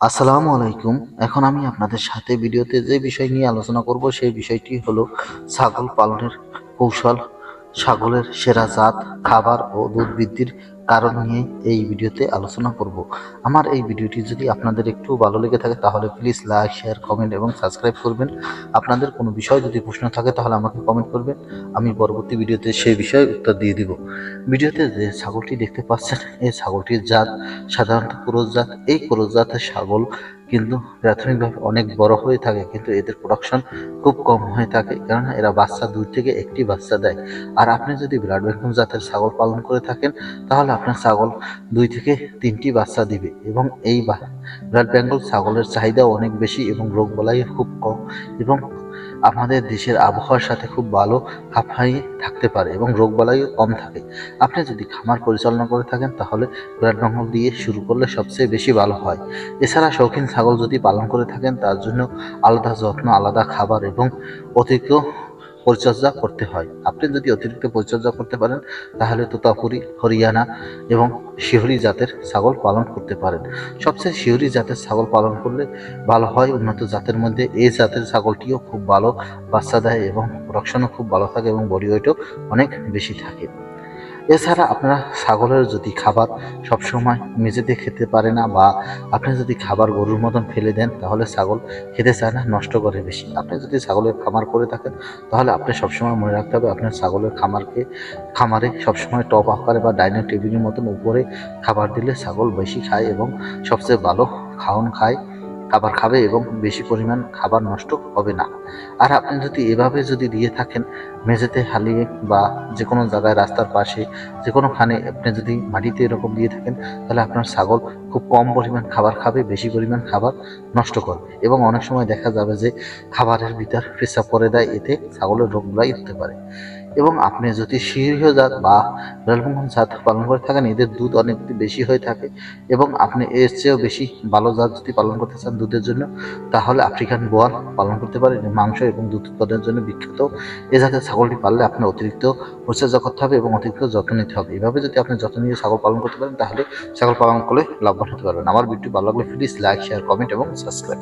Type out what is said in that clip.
আসসালামু আলাইকুম। এখন আমি আপনাদের সাথে ভিডিওতে যে বিষয় নিয়ে আলোচনা করব, সেই বিষয়টি হলো ছাগল পালনের কৌশল, ছাগলের সেরা জাত, খাবার ও দুধ বৃদ্ধির কারণ নিয়ে এই ভিডিওতে আলোচনা করব। আমার এই ভিডিওটি যদি আপনাদের একটু ভালো লেগে থাকে, তাহলে প্লিজ লাইক শেয়ার কমেন্ট এবং সাবস্ক্রাইব করবেন। আপনাদের কোনো বিষয় যদি প্রশ্ন থাকে, তাহলে আমাকে কমেন্ট করবেন। আমি পরবর্তী ভিডিওতে সেই বিষয়ে উত্তর দিয়ে দিব। ভিডিওতে যে ছাগলটি দেখতে পাচ্ছেন, এই ছাগলটির জাত সাধারণত ক্রোজ জাত। এই ক্রোজ জাতের ছাগল কিন্তু প্রাথমিকভাবে অনেক বড় হয়ে থাকে, কিন্তু এদের প্রোডাকশন খুব কম হয়ে থাকে। কেননা এরা বাচ্চা দুই থেকে একটি বাচ্চা দেয়। আর আপনি যদি ব্লাড বেঙ্গল জাতের ছাগল পালন করে থাকেন, তাহলে আপনার ছাগল দুই থেকে তিনটি বাচ্চা দিবে। এবং এই ব্লাড বেঙ্গল ছাগলের চাহিদাও অনেক বেশি এবং রোগ বলাই খুব কম। এবং আমাদের দেশের আবহাওয়ার সাথে খুব ভালো খাপাইয়ে থাকতে পারে এবং রোগ বালাইও কম থাকে। আপনি যদি খামার পরিচালনা করে থাকেন, তাহলে ব্রাড বেঙ্গল দিয়ে শুরু করলে সবচেয়ে বেশি ভালো হয়। এছাড়া শৌখিন ছাগল যদি পালন করে থাকেন, তার জন্য আলাদা যত্ন, আলাদা খাবার এবং অতিরিক্ত পরিচর্যা করতে হয়। আপনি যদি অতিরিক্ত পরিচর্যা করতে পারেন, তাহলে তোতাপুরি, হরিয়ানা এবং শিহরি জাতের ছাগল পালন করতে পারেন। সবচেয়ে শিহরি জাতের ছাগল পালন করলে ভালো হয়। উন্নত জাতের মধ্যে এই জাতের ছাগলটিও খুব ভালো, বাচ্চা দেয় এবং রক্ষণও খুব ভালো থাকে এবং বডি ওয়েটও অনেক বেশি থাকে। এছাড়া আপনারা ছাগলের যদি খাবার সবসময় মেঝেতে খেতে পারে না বা আপনি যদি খাবার গরুর মতন ফেলে দেন, তাহলে ছাগল খেতে চায় না, নষ্ট করে বেশি। আপনি যদি ছাগলের খামার করে থাকেন, তাহলে আপনি সবসময় মনে রাখতে হবে আপনার ছাগলের খামারকে, খামারে সবসময় টপ আকারে বা ডাইনিং টেবিলের মতন উপরে খাবার দিলে ছাগল বেশি খায় এবং সবচেয়ে ভালো খাওয়ান খায়। খাবার খাবে এবং বেশি পরিমাণ খাবার নষ্ট হবে না। আর আপনি যদি এভাবে যদি দিয়ে থাকেন, মেঝেতে হালিয়ে বা যে কোনো জায়গায় রাস্তার পাশে যে কোনোখানে আপনি যদি মাটিতে এরকম দিয়ে থাকেন, তাহলে আপনার ছাগল খুব কম পরিমাণ খাবার খাবে, বেশি পরিমাণ খাবার নষ্ট করবে। এবং অনেক সময় দেখা যাবে যে খাবারের ভিতর পেশাব করে দেয়, এতে ছাগলের রোগগুলাই হতে পারে। এবং আপনি যদি শীর্ষ জাত বা লালমোহন জাত পালন করে থাকেন, এদের দুধ অনেক বেশি হয়ে থাকে এবং আপনি এর চেয়েও বেশি ভালো জাত যদি পালন করতে চান দুধের জন্য, তাহলে আফ্রিকান বোয়াল পালন করতে পারেন। মাংস এবং দুধ উৎপাদনের জন্য বিখ্যাত। এ জাতের ছাগলটি পাললে আপনার অতিরিক্ত পরিচর্যা করতে হবে এবং অতিরিক্ত যত্ন নিতে হবে। এভাবে যদি আপনি যত্ন নিয়ে ছাগল পালন করতে পারেন, তাহলে ছাগল পালন করলে লাভবান হতে পারবেন। আমার ভিডিও ভালো লাগলে প্লিজ লাইক শেয়ার কমেন্ট এবং সাবস্ক্রাইব